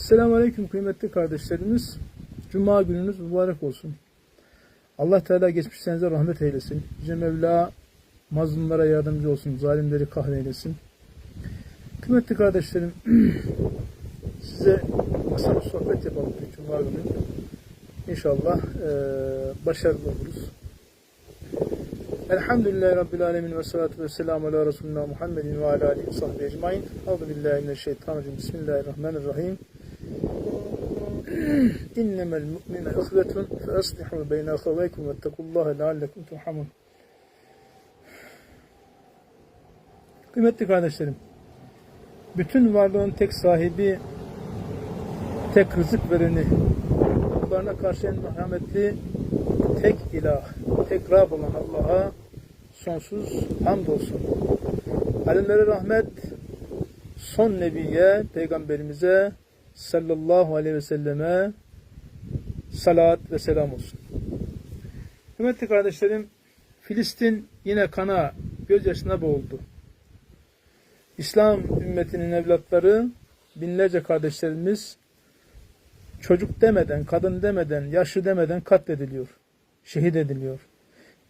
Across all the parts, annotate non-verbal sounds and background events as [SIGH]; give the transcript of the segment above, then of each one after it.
Selamun Aleyküm kıymetli kardeşlerimiz. Cuma gününüz mübarek olsun. Allah Teala geçmişlerinize rahmet eylesin. Yüce Mevla mazlumlara yardımcı olsun. Zalimleri kahreylesin. Kıymetli kardeşlerim [CLEARS THROAT] size kısa bir sohbet yapalım Cuma günü. İnşallah eee başarılı oluruz. Elhamdülillahi Rabbil Alemin ve salatu ve selamu ala Resulina Muhammedin ve ala alihi sahbihi ecmain. Euzu billahi mineşşeytanirracim. Bismillahirrahmanirrahim. Mu'mine ihvetun fe aslihu beyne ahavaykum ve ettekullaha leallekum turhamun. Kıymetli kardeşlerim, bütün varlığın tek sahibi, tek rızık vereni, kullarına karşı en merhametli, tek ilah, tek Rab olan Allah'a sonsuz hamdolsun. Alemlere rahmet, son nebiye, peygamberimize sallallahu aleyhi ve selleme salat ve selam olsun. Kıymetli kardeşlerim, Filistin yine kana, gözyaşına boğuldu. İslam ümmetinin evlatları, binlerce kardeşlerimiz çocuk demeden, kadın demeden, yaşlı demeden katlediliyor. Şehit ediliyor.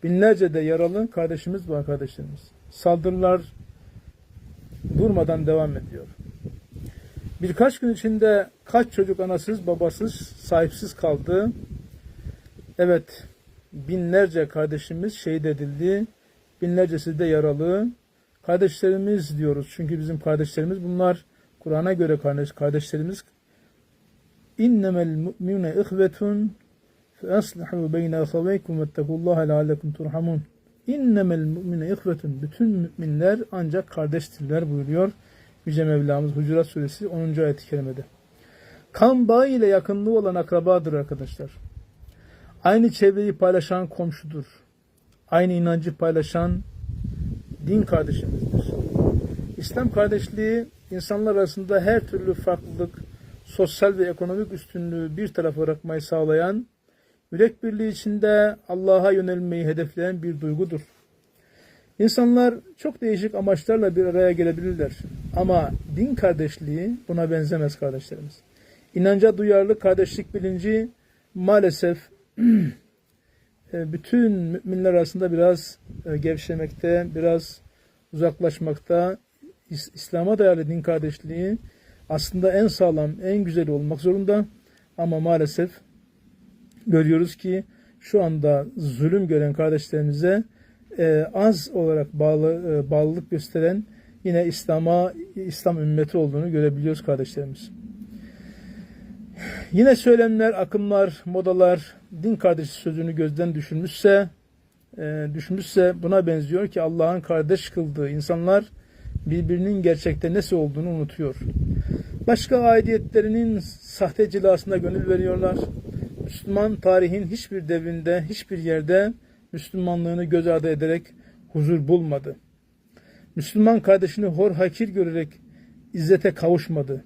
Binlerce de yaralı kardeşimiz var kardeşlerimiz. Saldırılar durmadan devam ediyor. Birkaç gün içinde kaç çocuk anasız, babasız, sahipsiz kaldı. Evet, binlerce kardeşimiz şehit edildi. Binlercesi de yaralı. Kardeşlerimiz diyoruz. Çünkü bizim kardeşlerimiz bunlar. Kur'an'a göre kardeş, kardeşlerimiz innemel mu'mine ihvetun fe aslihu beyne ahaveykum vettekullaha leallekum turhamun. İnnemel mu'mine ihvetun. Bütün müminler ancak kardeştirler buyuruyor. Yüce Mevlamız Hucurat Suresi 10. ayet-i kerimede. Kan bağı ile yakınlığı olan akrabadır arkadaşlar. Aynı çevreyi paylaşan komşudur. Aynı inancı paylaşan din kardeşimizdir. İslam kardeşliği insanlar arasında her türlü farklılık, sosyal ve ekonomik üstünlüğü bir tarafa bırakmayı sağlayan, yürek birliği içinde Allah'a yönelmeyi hedefleyen bir duygudur. İnsanlar çok değişik amaçlarla bir araya gelebilirler. Ama din kardeşliği buna benzemez kardeşlerimiz. İnanca duyarlı kardeşlik bilinci maalesef [CLEARS THROAT] bütün müminler arasında biraz e, gevşemekte, biraz uzaklaşmakta. İslam'a dayalı din kardeşliği aslında en sağlam, en güzeli olmak zorunda. Ama maalesef görüyoruz ki şu anda zulüm gören kardeşlerimize e, az olarak bağlı e, bağlılık gösteren yine İslam'a İslam ümmeti olduğunu görebiliyoruz kardeşlerimiz. Yine söylemler, akımlar, modalar din kardeşi sözünü gözden düşürmüşse e, düşmüşse buna benziyor ki Allah'ın kardeş kıldığı insanlar birbirinin gerçekte nesi olduğunu unutuyor. Başka aidiyetlerinin sahte cilasına gönül veriyorlar. Müslüman tarihin hiçbir devrinde, hiçbir yerde Müslümanlığını göz ardı ederek huzur bulmadı. Müslüman kardeşini hor hakir görerek izzete kavuşmadı.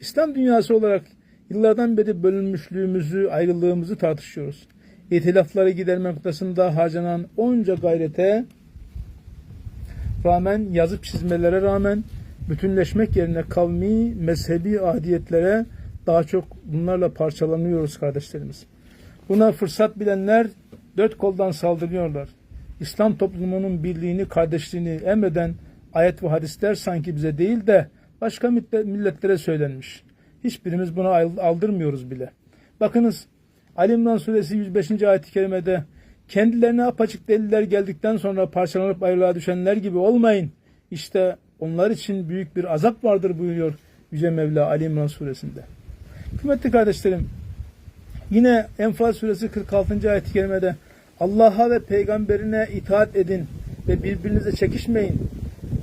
İslam dünyası olarak yıllardan beri bölünmüşlüğümüzü, ayrılığımızı tartışıyoruz. İtilafları giderme noktasında harcanan onca gayrete rağmen, yazıp çizmelere rağmen bütünleşmek yerine kavmi, mezhebi adiyetlere daha çok bunlarla parçalanıyoruz kardeşlerimiz. Buna fırsat bilenler dört koldan saldırıyorlar. İslam toplumunun birliğini, kardeşliğini emreden ayet ve hadisler sanki bize değil de başka milletlere söylenmiş. Hiçbirimiz buna aldırmıyoruz bile. Bakınız Ali İmran suresi 105. ayet-i kerimede kendilerine apaçık deliller geldikten sonra parçalanıp ayrılığa düşenler gibi olmayın. İşte onlar için büyük bir azap vardır buyuruyor Yüce Mevla Ali İmran suresinde. Kıymetli kardeşlerim yine Enfal suresi 46. ayet-i kerimede Allah'a ve peygamberine itaat edin ve birbirinize çekişmeyin.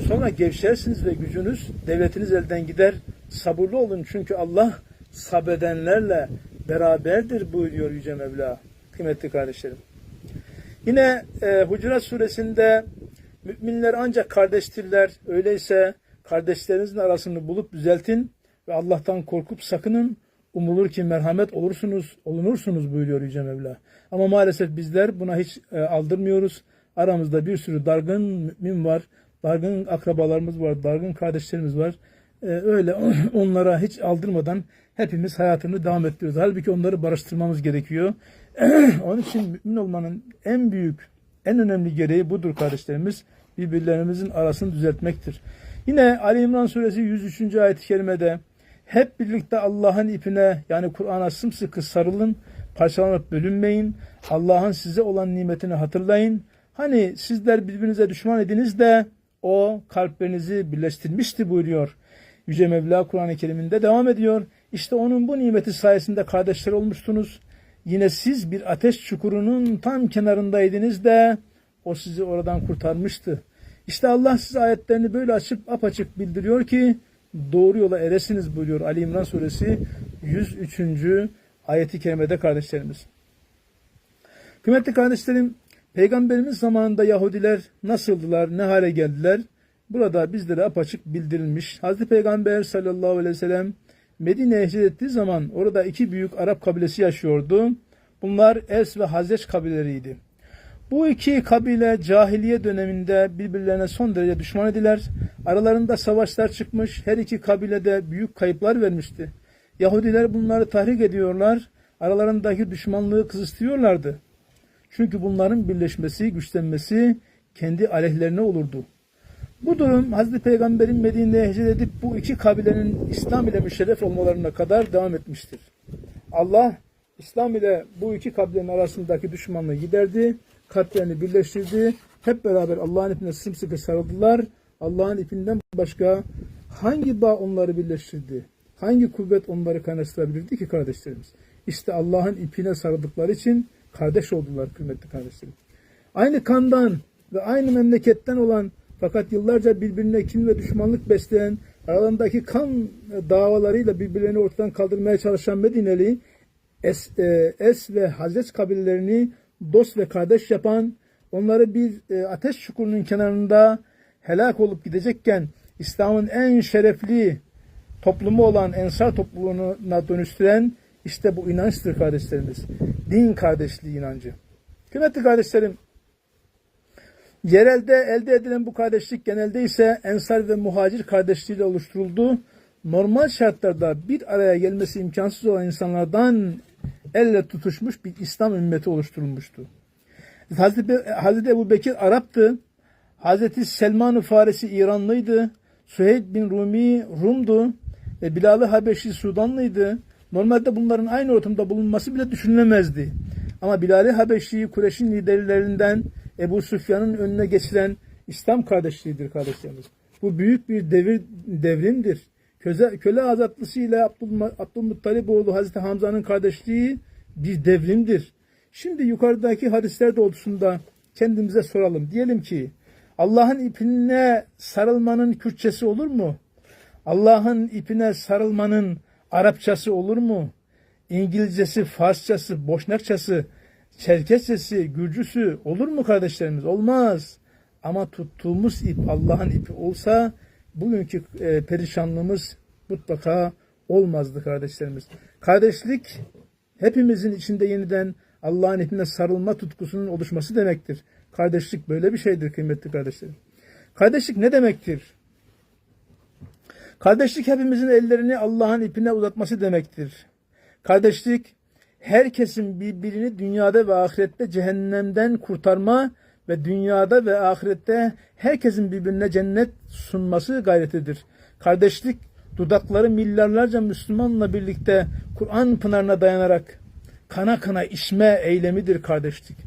Sonra gevşersiniz ve gücünüz, devletiniz elden gider. Sabırlı olun çünkü Allah sabredenlerle beraberdir buyuruyor Yüce Mevla. Kıymetli kardeşlerim. Yine e, Hucurat suresinde müminler ancak kardeştirler. Öyleyse kardeşlerinizin arasını bulup düzeltin ve Allah'tan korkup sakının. Umulur ki merhamet olursunuz, olunursunuz buyuruyor Yüce Mevla. Ama maalesef bizler buna hiç e, aldırmıyoruz. Aramızda bir sürü dargın mümin var, dargın akrabalarımız var, dargın kardeşlerimiz var. e, öyle [CLEARS THROAT] onlara hiç aldırmadan hepimiz hayatını devam ettiriyoruz. Halbuki onları barıştırmamız gerekiyor. [CLEARS THROAT] Onun için mümin olmanın en büyük, en önemli gereği budur kardeşlerimiz. Birbirlerimizin arasını düzeltmektir. Yine Ali İmran suresi 103. ayet-i kerimede hep birlikte Allah'ın ipine yani Kur'an'a sımsıkı sarılın, parçalanıp bölünmeyin. Allah'ın size olan nimetini hatırlayın. Hani sizler birbirinize düşman ediniz de o kalplerinizi birleştirmişti buyuruyor. Yüce Mevla Kur'an-ı Kerim'inde devam ediyor. İşte onun bu nimeti sayesinde kardeşler olmuştunuz. Yine siz bir ateş çukurunun tam kenarındaydınız da o sizi oradan kurtarmıştı. İşte Allah size ayetlerini böyle açıp apaçık bildiriyor ki doğru yola eresiniz buyuruyor Ali İmran suresi 103. ayeti kerimede kardeşlerimiz. Kıymetli kardeşlerim, Peygamberimiz zamanında Yahudiler nasıldılar, ne hale geldiler? Burada bizlere apaçık bildirilmiş. Hazreti Peygamber sallallahu aleyhi ve sellem Medine'ye hicret ettiği zaman orada iki büyük Arap kabilesi yaşıyordu. Bunlar Es ve Hazreç kabileleriydi. Bu iki kabile cahiliye döneminde birbirlerine son derece düşman ediler. Aralarında savaşlar çıkmış, her iki kabilede büyük kayıplar vermişti. Yahudiler bunları tahrik ediyorlar, aralarındaki düşmanlığı kızıştırıyorlardı. Çünkü bunların birleşmesi, güçlenmesi kendi aleyhlerine olurdu. Bu durum Hazreti Peygamber'in Medine'ye hicret edip bu iki kabilenin İslam ile müşerref olmalarına kadar devam etmiştir. Allah İslam ile bu iki kabilenin arasındaki düşmanlığı giderdi, kalplerini birleştirdi. Hep beraber Allah'ın ipine sımsıkı sarıldılar. Allah'ın ipinden başka hangi bağ onları birleştirdi? Hangi kuvvet onları kaynaştırabilirdi ki kardeşlerimiz? İşte Allah'ın ipine sarıldıkları için kardeş oldular kıymetli kardeşlerim. Aynı kandan ve aynı memleketten olan fakat yıllarca birbirine kin ve düşmanlık besleyen aralarındaki kan davalarıyla birbirlerini ortadan kaldırmaya çalışan Medineli Es, e, Es ve Hazret kabilelerini dost ve kardeş yapan onları bir e, ateş çukurunun kenarında helak olup gidecekken İslam'ın en şerefli toplumu olan Ensar topluluğuna dönüştüren işte bu inançtır kardeşlerimiz. Din kardeşliği inancı. Kıymetli kardeşlerim, yerelde elde edilen bu kardeşlik genelde ise Ensar ve Muhacir kardeşliğiyle oluşturuldu. Normal şartlarda bir araya gelmesi imkansız olan insanlardan elle tutuşmuş bir İslam ümmeti oluşturulmuştu. Hazreti, Hazreti Ebu Bekir Arap'tı. Hazreti Selman-ı Farisi İranlıydı. Süheyb bin Rumi Rum'du. Ve Bilal-ı Habeşi Sudanlıydı. Normalde bunların aynı ortamda bulunması bile düşünülemezdi. Ama Bilal-i Habeşi Kureş'in liderlerinden Ebu Süfyan'ın önüne geçiren İslam kardeşliğidir kardeşlerimiz. Bu büyük bir devir, devrimdir. Köle azatlısı ile Abdülma, Abdülmuttalip oğlu Hazreti Hamza'nın kardeşliği bir devrimdir. Şimdi yukarıdaki hadisler doğrultusunda kendimize soralım. Diyelim ki Allah'ın ipine sarılmanın Kürtçesi olur mu? Allah'ın ipine sarılmanın Arapçası olur mu? İngilizcesi, Farsçası, Boşnakçası, Çerkesçesi, Gürcüsü olur mu kardeşlerimiz? Olmaz. Ama tuttuğumuz ip Allah'ın ipi olsa bugünkü e, perişanlığımız mutlaka olmazdı kardeşlerimiz. Kardeşlik hepimizin içinde yeniden Allah'ın ipine sarılma tutkusunun oluşması demektir. Kardeşlik böyle bir şeydir kıymetli kardeşlerim. Kardeşlik ne demektir? Kardeşlik hepimizin ellerini Allah'ın ipine uzatması demektir. Kardeşlik herkesin birbirini dünyada ve ahirette cehennemden kurtarma ve dünyada ve ahirette herkesin birbirine cennet sunması gayretidir. Kardeşlik dudakları milyarlarca Müslümanla birlikte Kur'an pınarına dayanarak kana kana içme eylemidir kardeşlik.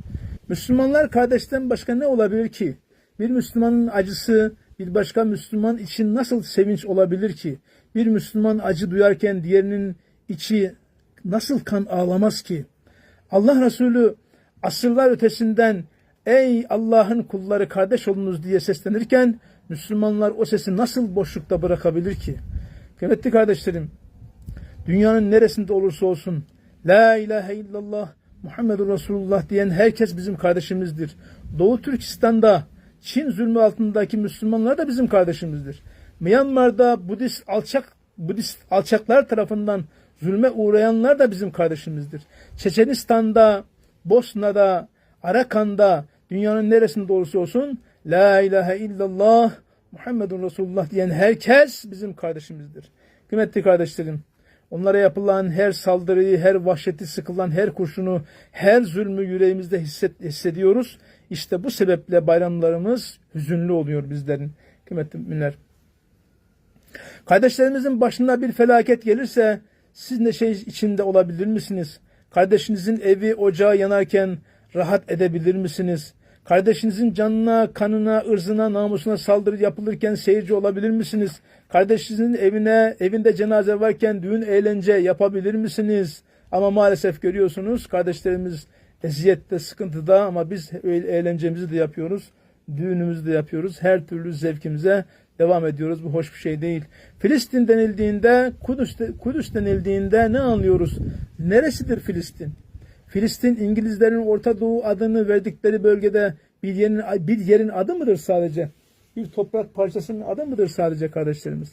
Müslümanlar kardeşten başka ne olabilir ki? Bir Müslümanın acısı bir başka Müslüman için nasıl sevinç olabilir ki? Bir Müslüman acı duyarken diğerinin içi nasıl kan ağlamaz ki? Allah Resulü asırlar ötesinden ey Allah'ın kulları kardeş olunuz diye seslenirken Müslümanlar o sesi nasıl boşlukta bırakabilir ki? Kıymetli kardeşlerim, dünyanın neresinde olursa olsun La ilahe illallah Muhammedur Resulullah diyen herkes bizim kardeşimizdir. Doğu Türkistan'da Çin zulmü altındaki Müslümanlar da bizim kardeşimizdir. Myanmar'da Budist alçak Budist alçaklar tarafından zulme uğrayanlar da bizim kardeşimizdir. Çeçenistan'da, Bosna'da, Arakan'da, dünyanın neresinde olursa olsun La ilahe illallah Muhammedun Resulullah diyen herkes bizim kardeşimizdir. Kıymetli kardeşlerim, onlara yapılan her saldırıyı, her vahşeti sıkılan her kurşunu, her zulmü yüreğimizde hisset, hissediyoruz. İşte bu sebeple bayramlarımız hüzünlü oluyor bizlerin. Kıymetli müminler. Kardeşlerimizin başına bir felaket gelirse siz ne şey içinde olabilir misiniz? Kardeşinizin evi, ocağı yanarken rahat edebilir misiniz? Kardeşinizin canına, kanına, ırzına, namusuna saldırı yapılırken seyirci olabilir misiniz? Kardeşinizin evine, evinde cenaze varken düğün eğlence yapabilir misiniz? Ama maalesef görüyorsunuz kardeşlerimiz eziyette, sıkıntıda ama biz eğlencemizi de yapıyoruz. Düğünümüzü de yapıyoruz. Her türlü zevkimize devam ediyoruz. Bu hoş bir şey değil. Filistin denildiğinde, Kudüs, Kudüs denildiğinde ne anlıyoruz? Neresidir Filistin? Filistin İngilizlerin Orta Doğu adını verdikleri bölgede bir yerin, bir yerin adı mıdır sadece? Bir toprak parçasının adı mıdır sadece kardeşlerimiz?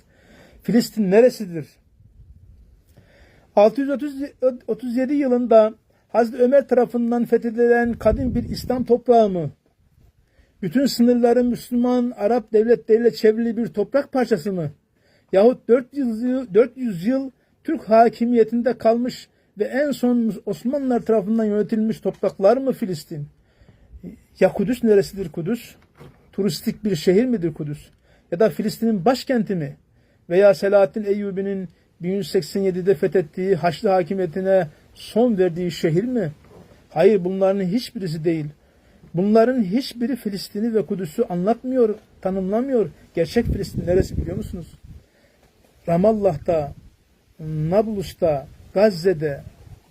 Filistin neresidir? 637 yılında Hazreti Ömer tarafından fethedilen kadın bir İslam toprağı mı? Bütün sınırları Müslüman Arap devletleriyle çevrili bir toprak parçası mı? Yahut 400 yıl, 400 yıl Türk hakimiyetinde kalmış ve en son Osmanlılar tarafından yönetilmiş topraklar mı Filistin? Ya Kudüs neresidir Kudüs? Turistik bir şehir midir Kudüs? Ya da Filistin'in başkenti mi? Veya Selahaddin Eyyubi'nin 1187'de fethettiği Haçlı hakimiyetine son verdiği şehir mi? Hayır bunların hiçbirisi değil. Bunların hiçbiri Filistin'i ve Kudüs'ü anlatmıyor, tanımlamıyor. Gerçek Filistin neresi biliyor musunuz? Ramallah'ta, Nablus'ta, Gazze'de,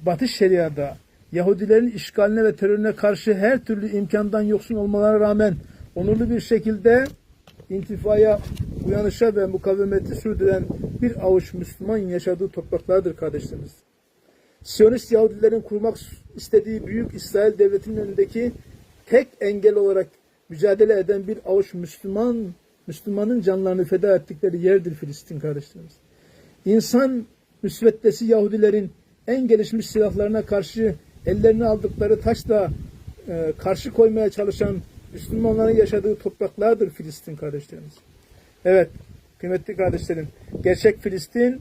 Batı Şeria'da, Yahudilerin işgaline ve terörüne karşı her türlü imkandan yoksun olmalarına rağmen onurlu bir şekilde intifaya, uyanışa ve mukavemeti sürdüren bir avuç Müslüman yaşadığı topraklardır kardeşlerimiz. Siyonist Yahudilerin kurmak istediği büyük İsrail devletinin önündeki tek engel olarak mücadele eden bir avuç Müslüman, Müslümanın canlarını feda ettikleri yerdir Filistin kardeşlerimiz. İnsan müsveddesi Yahudilerin en gelişmiş silahlarına karşı ellerine aldıkları taşla e, karşı koymaya çalışan Müslümanların yaşadığı topraklardır Filistin kardeşlerimiz. Evet kıymetli kardeşlerim gerçek Filistin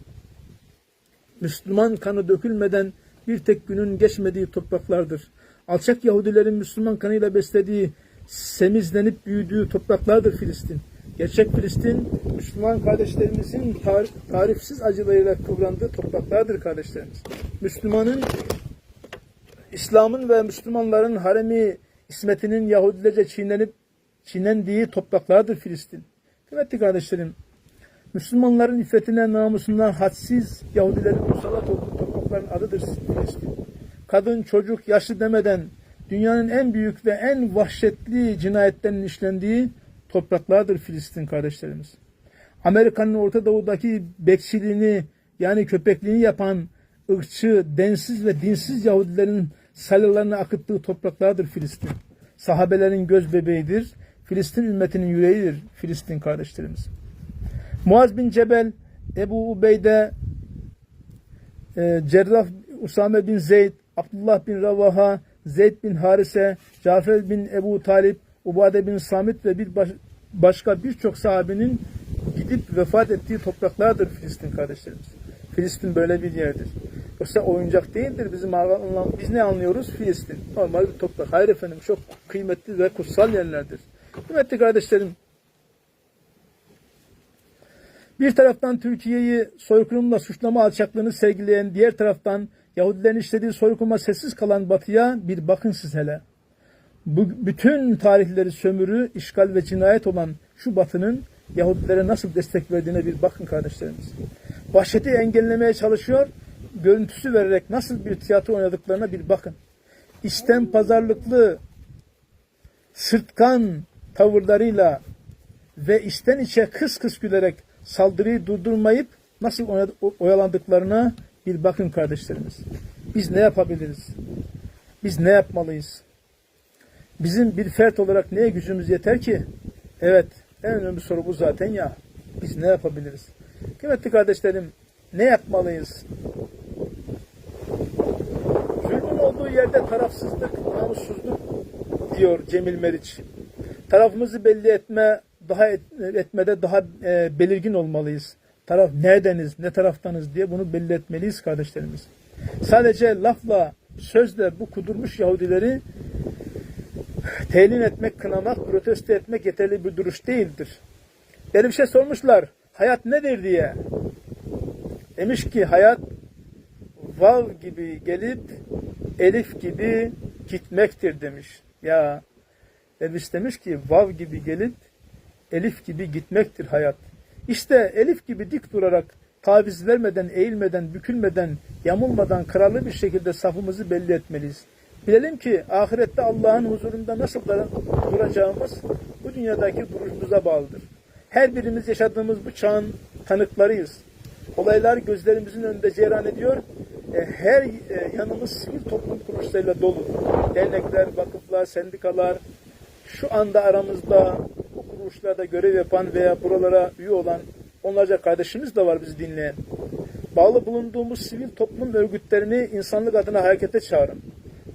Müslüman kanı dökülmeden bir tek günün geçmediği topraklardır. Alçak Yahudilerin Müslüman kanıyla beslediği, semizlenip büyüdüğü topraklardır Filistin. Gerçek Filistin, Müslüman kardeşlerimizin tar tarifsiz acılarıyla kıvrandığı topraklardır kardeşlerimiz. Müslümanın, İslam'ın ve Müslümanların haremi ismetinin Yahudilerce çiğnenip çiğnendiği topraklardır Filistin. Kıymetli kardeşlerim, Müslümanların iffetine, namusundan hadsiz Yahudilerin musallat olduğu toprakların adıdır Filistin. Kadın, çocuk, yaşlı demeden dünyanın en büyük ve en vahşetli cinayetlerinin işlendiği topraklardır Filistin kardeşlerimiz. Amerika'nın Orta Doğu'daki bekçiliğini yani köpekliğini yapan ırkçı, densiz ve dinsiz Yahudilerin salyalarını akıttığı topraklardır Filistin. Sahabelerin göz bebeğidir. Filistin ümmetinin yüreğidir Filistin kardeşlerimiz. Muaz bin Cebel, Ebu Ubeyde, e, Cerrah Usame bin Zeyd, Abdullah bin Ravaha, Zeyd bin Harise, Cafer bin Ebu Talip, Ubade bin Samit ve bir baş, başka birçok sahabenin gidip vefat ettiği topraklardır Filistin kardeşlerimiz. Filistin böyle bir yerdir. Yoksa oyuncak değildir. Bizim biz ne anlıyoruz? Filistin. Normal bir toprak. Hayır efendim çok kıymetli ve kutsal yerlerdir. Kıymetli kardeşlerim, bir taraftan Türkiye'yi soykırımla suçlama alçaklığını sergileyen, diğer taraftan Yahudilerin işlediği soykırıma sessiz kalan batıya bir bakın siz hele. Bu, bütün tarihleri sömürü, işgal ve cinayet olan şu batının Yahudilere nasıl destek verdiğine bir bakın kardeşlerimiz. Vahşeti engellemeye çalışıyor, görüntüsü vererek nasıl bir tiyatro oynadıklarına bir bakın. İşten pazarlıklı, sırtkan tavırlarıyla ve içten içe kıs kıs gülerek saldırıyı durdurmayıp nasıl oyalandıklarına bir bakın kardeşlerimiz. Biz ne yapabiliriz? Biz ne yapmalıyız? Bizim bir fert olarak neye gücümüz yeter ki? Evet, en önemli soru bu zaten ya. Biz ne yapabiliriz? Kıymetli kardeşlerim, ne yapmalıyız? Zulmün olduğu yerde tarafsızlık, namussuzluk diyor Cemil Meriç. Tarafımızı belli etme, daha et- etmede daha e, belirgin olmalıyız. Taraf neredeniz, ne taraftanız diye bunu belli etmeliyiz kardeşlerimiz. Sadece lafla, sözle bu kudurmuş Yahudileri telin etmek, kınamak, protesto etmek yeterli bir duruş değildir. Benim bir şey sormuşlar. Hayat nedir diye. Demiş ki hayat vav gibi gelip elif gibi gitmektir demiş. Ya Elvis demiş ki vav gibi gelip elif gibi gitmektir hayat. İşte elif gibi dik durarak taviz vermeden, eğilmeden, bükülmeden, yamulmadan kararlı bir şekilde safımızı belli etmeliyiz. Bilelim ki ahirette Allah'ın huzurunda nasıl duracağımız bu dünyadaki duruşumuza bağlıdır. Her birimiz yaşadığımız bu çağın tanıklarıyız. Olaylar gözlerimizin önünde cereyan ediyor. E, Her e, yanımız sivil toplum kuruluşlarıyla dolu. Dernekler, vakıflar, sendikalar, şu anda aramızda bu kuruluşlarda görev yapan veya buralara üye olan onlarca kardeşimiz de var bizi dinleyen. Bağlı bulunduğumuz sivil toplum örgütlerini insanlık adına harekete çağırın.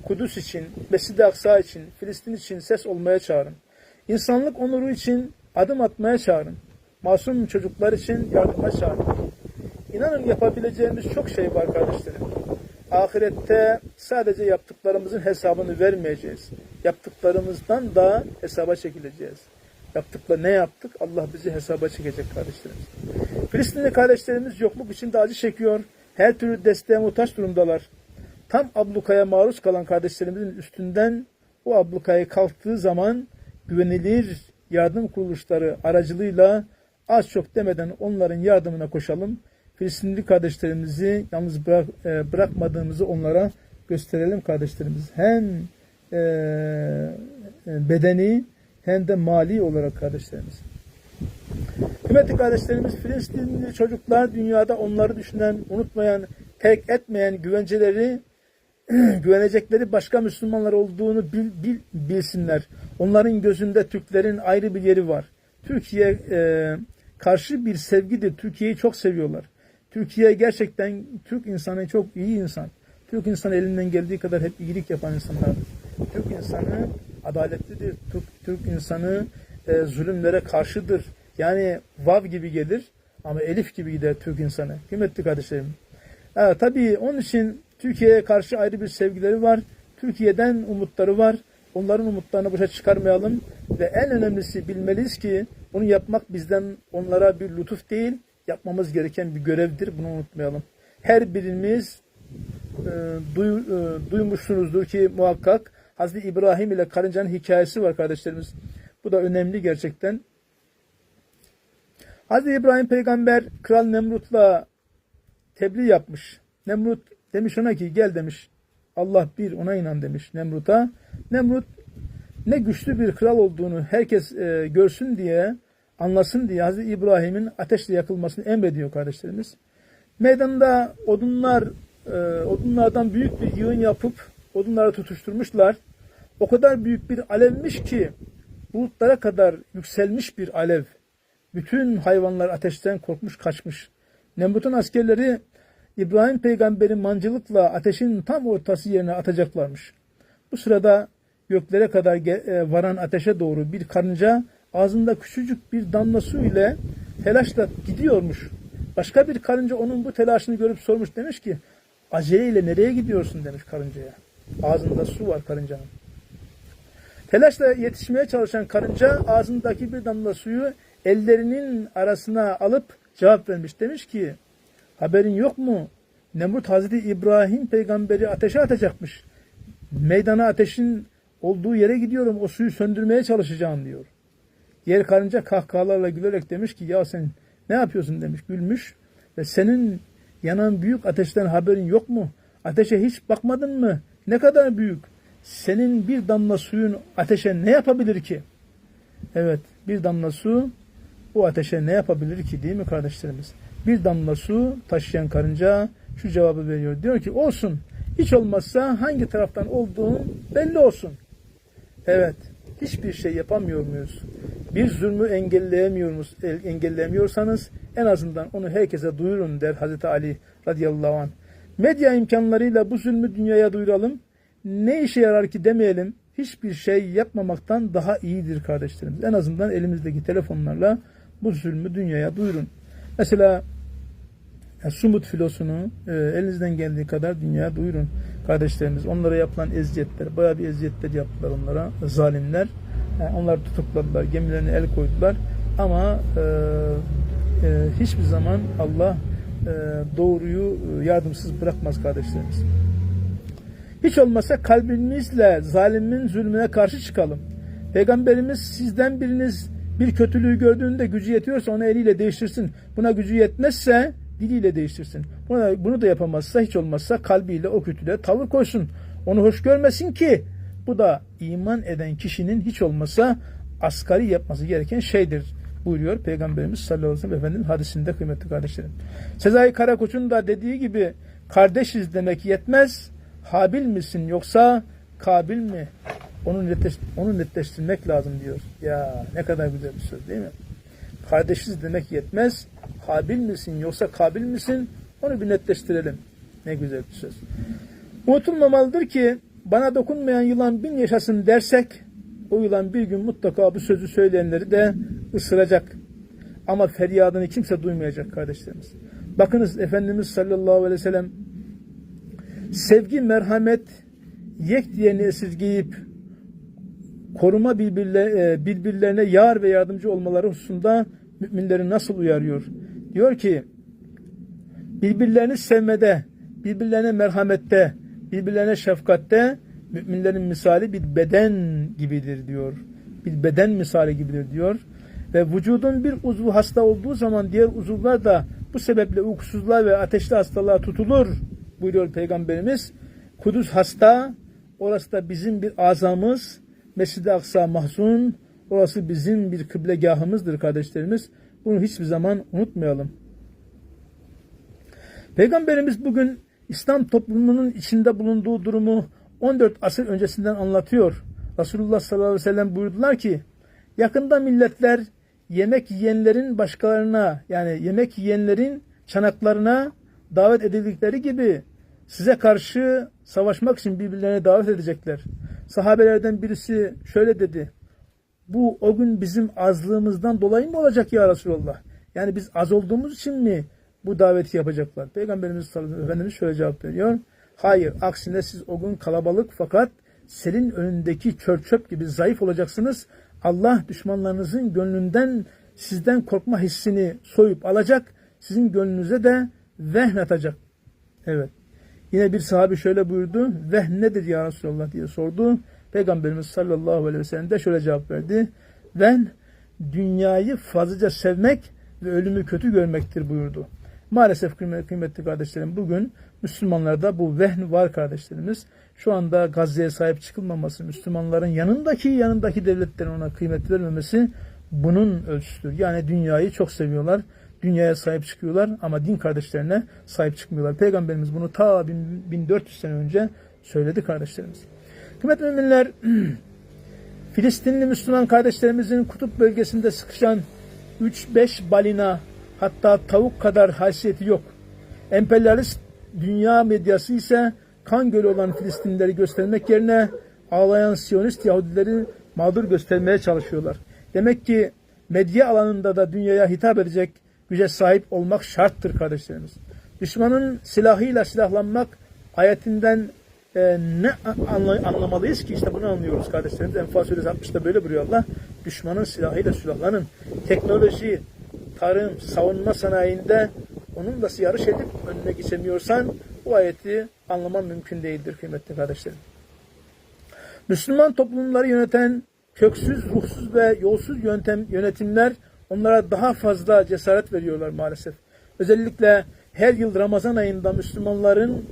Kudüs için, Mescid-i Aksa için, Filistin için ses olmaya çağırın. İnsanlık onuru için adım atmaya çağırın. Masum çocuklar için yardıma çağırın. İnanın yapabileceğimiz çok şey var kardeşlerim. Ahirette sadece yaptıklarımızın hesabını vermeyeceğiz. Yaptıklarımızdan da hesaba çekileceğiz. Yaptıkla ne yaptık? Allah bizi hesaba çekecek kardeşlerimiz. Filistinli kardeşlerimiz yokluk içinde acı çekiyor. Her türlü desteğe muhtaç durumdalar. Tam ablukaya maruz kalan kardeşlerimizin üstünden o ablukayı kalktığı zaman güvenilir yardım kuruluşları aracılığıyla az çok demeden onların yardımına koşalım. Filistinli kardeşlerimizi yalnız bırak, e, bırakmadığımızı onlara gösterelim kardeşlerimiz. Hem e, e, bedeni hem de mali olarak kardeşlerimiz. Kıymetli kardeşlerimiz Filistinli çocuklar dünyada onları düşünen, unutmayan, terk etmeyen güvenceleri [CLEARS THROAT] güvenecekleri başka Müslümanlar olduğunu bil, bil- bilsinler. Onların gözünde Türklerin ayrı bir yeri var. Türkiye e, karşı bir sevgidir. Türkiye'yi çok seviyorlar. Türkiye gerçekten Türk insanı çok iyi insan. Türk insanı elinden geldiği kadar hep iyilik yapan insanlardır. Türk insanı adaletlidir. Türk, Türk insanı e, zulümlere karşıdır. Yani vav gibi gelir ama elif gibi gider Türk insanı. Kıymetli kardeşlerim. Ha, tabii onun için Türkiye'ye karşı ayrı bir sevgileri var. Türkiye'den umutları var. Onların umutlarını boşa çıkarmayalım. Ve en önemlisi bilmeliyiz ki bunu yapmak bizden onlara bir lütuf değil, yapmamız gereken bir görevdir. Bunu unutmayalım. Her birimiz e, duy, e, duymuşsunuzdur ki muhakkak Hazreti İbrahim ile karıncanın hikayesi var kardeşlerimiz. Bu da önemli gerçekten. Hazreti İbrahim peygamber Kral Nemrut'la tebliğ yapmış. Nemrut demiş ona ki gel demiş. Allah bir ona inan demiş Nemrut'a. Nemrut ne güçlü bir kral olduğunu herkes e, görsün diye anlasın diye Hazreti İbrahim'in ateşle yakılmasını emrediyor kardeşlerimiz. Meydanda odunlar e, odunlardan büyük bir yığın yapıp odunları tutuşturmuşlar. O kadar büyük bir alevmiş ki bulutlara kadar yükselmiş bir alev. Bütün hayvanlar ateşten korkmuş kaçmış. Nemrut'un askerleri İbrahim peygamberin mancılıkla ateşin tam ortası yerine atacaklarmış. Bu sırada göklere kadar e, varan ateşe doğru bir karınca ağzında küçücük bir damla su ile telaşla gidiyormuş. Başka bir karınca onun bu telaşını görüp sormuş demiş ki aceleyle nereye gidiyorsun demiş karıncaya. Ağzında su var karıncanın. Telaşla yetişmeye çalışan karınca ağzındaki bir damla suyu ellerinin arasına alıp cevap vermiş. Demiş ki haberin yok mu? Nemrut Hazreti İbrahim peygamberi ateşe atacakmış. Meydana ateşin olduğu yere gidiyorum. O suyu söndürmeye çalışacağım diyor. Yer karınca kahkahalarla gülerek demiş ki ya sen ne yapıyorsun demiş. Gülmüş ve senin yanan büyük ateşten haberin yok mu? Ateşe hiç bakmadın mı? Ne kadar büyük. Senin bir damla suyun ateşe ne yapabilir ki? Evet bir damla su bu ateşe ne yapabilir ki değil mi kardeşlerimiz? Bir damla su taşıyan karınca şu cevabı veriyor. Diyor ki olsun hiç olmazsa hangi taraftan olduğun belli olsun. Evet hiçbir şey yapamıyor muyuz? Bir zulmü engelleyemiyor el- engelleyemiyorsanız en azından onu herkese duyurun der Hazreti Ali radıyallahu anh. Medya imkanlarıyla bu zulmü dünyaya duyuralım. Ne işe yarar ki demeyelim. hiçbir şey yapmamaktan daha iyidir kardeşlerimiz. En azından elimizdeki telefonlarla bu zulmü dünyaya duyurun. Mesela ya, Sumut filosunu e, elinizden geldiği kadar dünyaya duyurun kardeşlerimiz. Onlara yapılan eziyetler, bayağı bir eziyetler yaptılar onlara zalimler. Yani onlar tutukladılar, gemilerine el koydular. Ama e, e, hiçbir zaman Allah e, doğruyu e, yardımsız bırakmaz kardeşlerimiz. Hiç olmasa kalbimizle zalimin zulmüne karşı çıkalım. Peygamberimiz sizden biriniz bir kötülüğü gördüğünde gücü yetiyorsa onu eliyle değiştirsin. Buna gücü yetmezse diliyle değiştirsin. Buna, bunu da yapamazsa hiç olmazsa kalbiyle o kötülüğe tavır koysun. Onu hoş görmesin ki bu da iman eden kişinin hiç olmazsa asgari yapması gereken şeydir buyuruyor Peygamberimiz sallallahu aleyhi ve sellem Efendimiz hadisinde kıymetli kardeşlerim. Sezai Karakoç'un da dediği gibi kardeşiz demek yetmez. Habil misin yoksa Kabil mi? Onu, netleş, onu netleştirmek lazım diyor. Ya ne kadar güzel bir söz değil mi? Kardeşiz demek yetmez. Habil misin yoksa Kabil misin? Onu bir netleştirelim. Ne güzel bir söz. Unutulmamalıdır ki bana dokunmayan yılan bin yaşasın dersek o yılan bir gün mutlaka bu sözü söyleyenleri de ısıracak. Ama feryadını kimse duymayacak kardeşlerimiz. Bakınız Efendimiz sallallahu aleyhi ve sellem sevgi, merhamet yek diğerini esirgeyip koruma birbirle, e, birbirlerine yar ve yardımcı olmaları hususunda müminleri nasıl uyarıyor? Diyor ki birbirlerini sevmede, birbirlerine merhamette, birbirlerine şefkatte müminlerin misali bir beden gibidir diyor. Bir beden misali gibidir diyor. Ve vücudun bir uzvu hasta olduğu zaman diğer uzuvlar da bu sebeple uykusuzluğa ve ateşli hastalığa tutulur buyuruyor Peygamberimiz. Kudüs hasta, orası da bizim bir azamız. Mescid-i Aksa mahzun, orası bizim bir kıblegahımızdır kardeşlerimiz. Bunu hiçbir zaman unutmayalım. Peygamberimiz bugün İslam toplumunun içinde bulunduğu durumu 14 asır öncesinden anlatıyor. Resulullah sallallahu aleyhi ve sellem buyurdular ki yakında milletler yemek yiyenlerin başkalarına yani yemek yiyenlerin çanaklarına davet edildikleri gibi size karşı savaşmak için birbirlerine davet edecekler. Sahabelerden birisi şöyle dedi. Bu o gün bizim azlığımızdan dolayı mı olacak ya Resulallah? Yani biz az olduğumuz için mi bu daveti yapacaklar? Peygamberimiz sallallahu aleyhi ve sellem şöyle cevap veriyor. Hayır, aksine siz o gün kalabalık fakat selin önündeki çör çöp gibi zayıf olacaksınız. Allah düşmanlarınızın gönlünden sizden korkma hissini soyup alacak. Sizin gönlünüze de vehn atacak. Evet. Yine bir sahabi şöyle buyurdu. Vehn nedir ya Resulallah diye sordu. Peygamberimiz sallallahu aleyhi ve sellem de şöyle cevap verdi. Vehn dünyayı fazlaca sevmek ve ölümü kötü görmektir buyurdu. Maalesef kıymetli kardeşlerim bugün Müslümanlarda bu vehn var kardeşlerimiz. Şu anda Gazze'ye sahip çıkılmaması, Müslümanların yanındaki yanındaki devletlerin ona kıymet vermemesi bunun ölçüsüdür. Yani dünyayı çok seviyorlar. Dünyaya sahip çıkıyorlar ama din kardeşlerine sahip çıkmıyorlar. Peygamberimiz bunu ta 1400 sene önce söyledi kardeşlerimiz. Kıymetli müminler, [CLEARS THROAT] Filistinli Müslüman kardeşlerimizin kutup bölgesinde sıkışan 3-5 balina hatta tavuk kadar haysiyeti yok. Emperyalist dünya medyası ise kan gölü olan Filistinlileri göstermek yerine ağlayan Siyonist Yahudileri mağdur göstermeye çalışıyorlar. Demek ki medya alanında da dünyaya hitap edecek güce sahip olmak şarttır kardeşlerimiz. Düşmanın silahıyla silahlanmak ayetinden e, ne anla, anlamalıyız ki işte bunu anlıyoruz kardeşlerimiz. Enfal Suresi 60'da böyle buyuruyor Allah. Düşmanın silahıyla silahlanın. Teknoloji, tarım, savunma sanayinde onunla yarış edip önüne geçemiyorsan bu ayeti anlaman mümkün değildir kıymetli kardeşlerim. Müslüman toplumları yöneten köksüz, ruhsuz ve yolsuz yöntem, yönetimler onlara daha fazla cesaret veriyorlar maalesef. Özellikle her yıl Ramazan ayında Müslümanların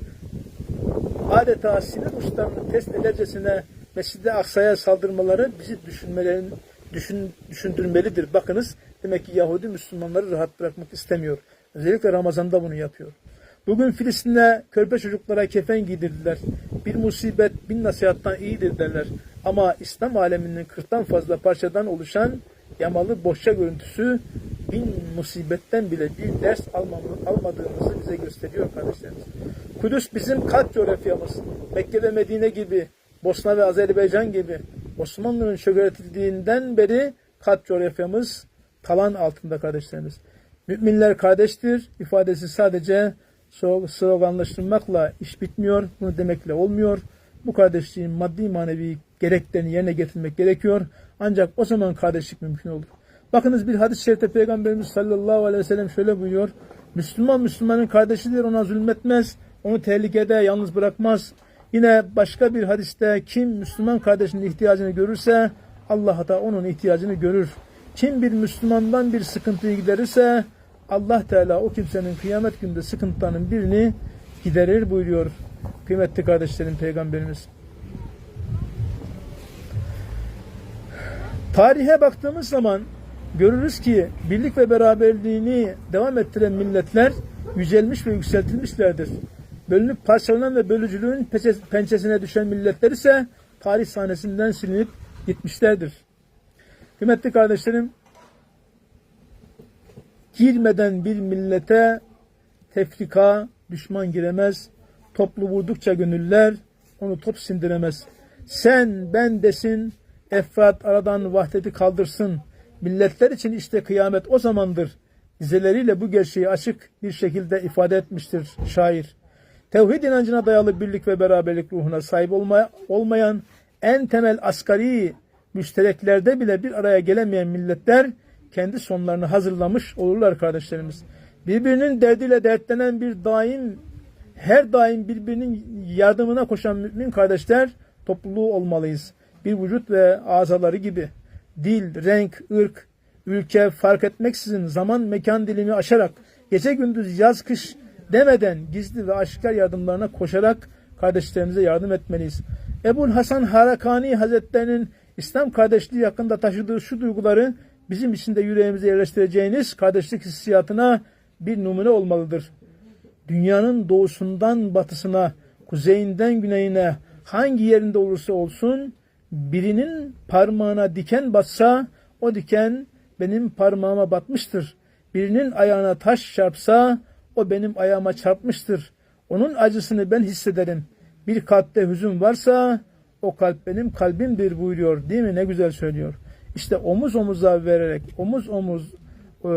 adeta sinir uçlarını test edercesine Mescid-i Aksa'ya saldırmaları bizi düşünmelerin düşün, düşündürmelidir. Bakınız demek ki Yahudi Müslümanları rahat bırakmak istemiyor. Özellikle Ramazan'da bunu yapıyor. Bugün Filistin'de körpe çocuklara kefen giydirdiler. Bir musibet bin nasihattan iyidir derler. Ama İslam aleminin kırktan fazla parçadan oluşan yamalı boşça görüntüsü bin musibetten bile bir ders almadığımızı bize gösteriyor kardeşlerimiz. Kudüs bizim kalp coğrafyamız. Mekke ve Medine gibi Bosna ve Azerbaycan gibi Osmanlı'nın çökertildiğinden beri kat coğrafyamız talan altında kardeşlerimiz. Müminler kardeştir ifadesi sadece sloganlaştırmakla iş bitmiyor. Bunu demekle olmuyor. Bu kardeşliğin maddi manevi gereklerini yerine getirmek gerekiyor. Ancak o zaman kardeşlik mümkün olur. Bakınız bir hadis-i şerifte Peygamberimiz sallallahu aleyhi ve sellem şöyle buyuruyor. Müslüman Müslümanın kardeşidir ona zulmetmez. Onu tehlikede yalnız bırakmaz. Yine başka bir hadiste kim Müslüman kardeşinin ihtiyacını görürse Allah da onun ihtiyacını görür. Kim bir Müslümandan bir sıkıntıyı giderirse Allah Teala o kimsenin kıyamet günde sıkıntılarının birini giderir buyuruyor kıymetli kardeşlerim peygamberimiz. Tarihe baktığımız zaman görürüz ki birlik ve beraberliğini devam ettiren milletler yücelmiş ve yükseltilmişlerdir. Bölünüp parçalanan ve bölücülüğün pençesine düşen milletler ise tarih sahnesinden silinip gitmişlerdir. Kıymetli kardeşlerim, girmeden bir millete tefrika, düşman giremez. Toplu vurdukça gönüller onu top sindiremez. Sen, ben desin, efrat aradan vahdeti kaldırsın. Milletler için işte kıyamet o zamandır. Dizeleriyle bu gerçeği açık bir şekilde ifade etmiştir şair. Tevhid inancına dayalı birlik ve beraberlik ruhuna sahip olmaya, olmayan en temel asgari müştereklerde bile bir araya gelemeyen milletler kendi sonlarını hazırlamış olurlar kardeşlerimiz. Birbirinin derdiyle dertlenen bir daim, her daim birbirinin yardımına koşan mümin kardeşler topluluğu olmalıyız. Bir vücut ve azaları gibi dil, renk, ırk, ülke fark etmeksizin zaman mekan dilimi aşarak gece gündüz yaz kış demeden gizli ve aşikar yardımlarına koşarak kardeşlerimize yardım etmeliyiz. Ebul Hasan Harakani Hazretlerinin İslam kardeşliği hakkında taşıdığı şu duyguları bizim için de yüreğimize yerleştireceğiniz kardeşlik hissiyatına bir numune olmalıdır. Dünyanın doğusundan batısına, kuzeyinden güneyine hangi yerinde olursa olsun birinin parmağına diken batsa o diken benim parmağıma batmıştır. Birinin ayağına taş çarpsa o benim ayağıma çarpmıştır. Onun acısını ben hissederim. Bir kalpte hüzün varsa o kalp benim kalbimdir buyuruyor. Değil mi? Ne güzel söylüyor. İşte omuz omuza vererek, omuz omuz e,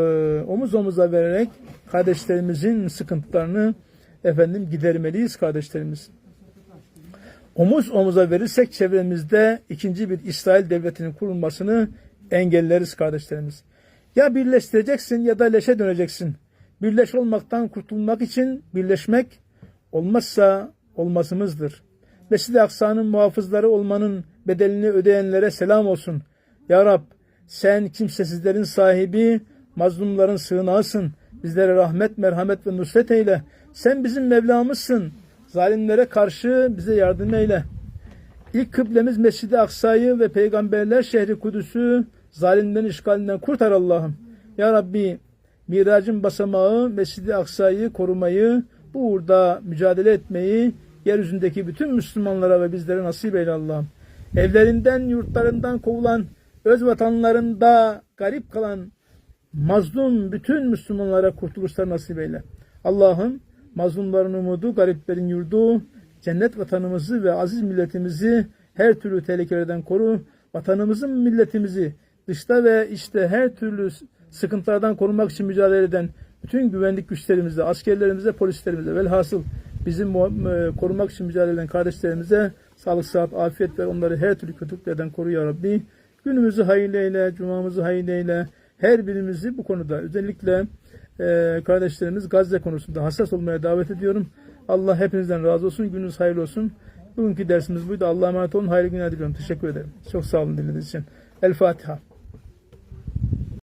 omuz omuza vererek kardeşlerimizin sıkıntılarını efendim gidermeliyiz kardeşlerimiz. Omuz omuza verirsek çevremizde ikinci bir İsrail devletinin kurulmasını engelleriz kardeşlerimiz. Ya birleştireceksin ya da leşe döneceksin. Birleş olmaktan kurtulmak için birleşmek olmazsa olmazımızdır. Mescid-i Aksa'nın muhafızları olmanın bedelini ödeyenlere selam olsun. Ya Rab sen kimsesizlerin sahibi, mazlumların sığınağısın. Bizlere rahmet, merhamet ve nusret eyle. Sen bizim Mevlamızsın. Zalimlere karşı bize yardım eyle. İlk kıblemiz Mescid-i Aksa'yı ve Peygamberler şehri Kudüs'ü zalimlerin işgalinden kurtar Allah'ım. Ya Rabbi miracın basamağı Mescid-i Aksa'yı korumayı, bu uğurda mücadele etmeyi yeryüzündeki bütün Müslümanlara ve bizlere nasip eyle Allah'ım. Evlerinden, yurtlarından kovulan, öz vatanlarında garip kalan mazlum bütün Müslümanlara kurtuluşlar nasip eyle. Allah'ım mazlumların umudu, gariplerin yurdu, cennet vatanımızı ve aziz milletimizi her türlü tehlikelerden koru. Vatanımızın milletimizi dışta ve işte her türlü sıkıntılardan korunmak için mücadele eden bütün güvenlik güçlerimize, askerlerimize, polislerimize velhasıl bizim e, korumak için mücadele eden kardeşlerimize sağlık, sıhhat, afiyet ver. Onları her türlü kötülüklerden koru ya Rabbi. Günümüzü hayırlı eyle, cumamızı hayırlı eyle. Her birimizi bu konuda özellikle e, kardeşlerimiz Gazze konusunda hassas olmaya davet ediyorum. Allah hepinizden razı olsun. Gününüz hayırlı olsun. Bugünkü dersimiz buydu. Allah'a emanet olun. Hayırlı günler diliyorum. Teşekkür ederim. Çok sağ olun dinlediğiniz için. El Fatiha.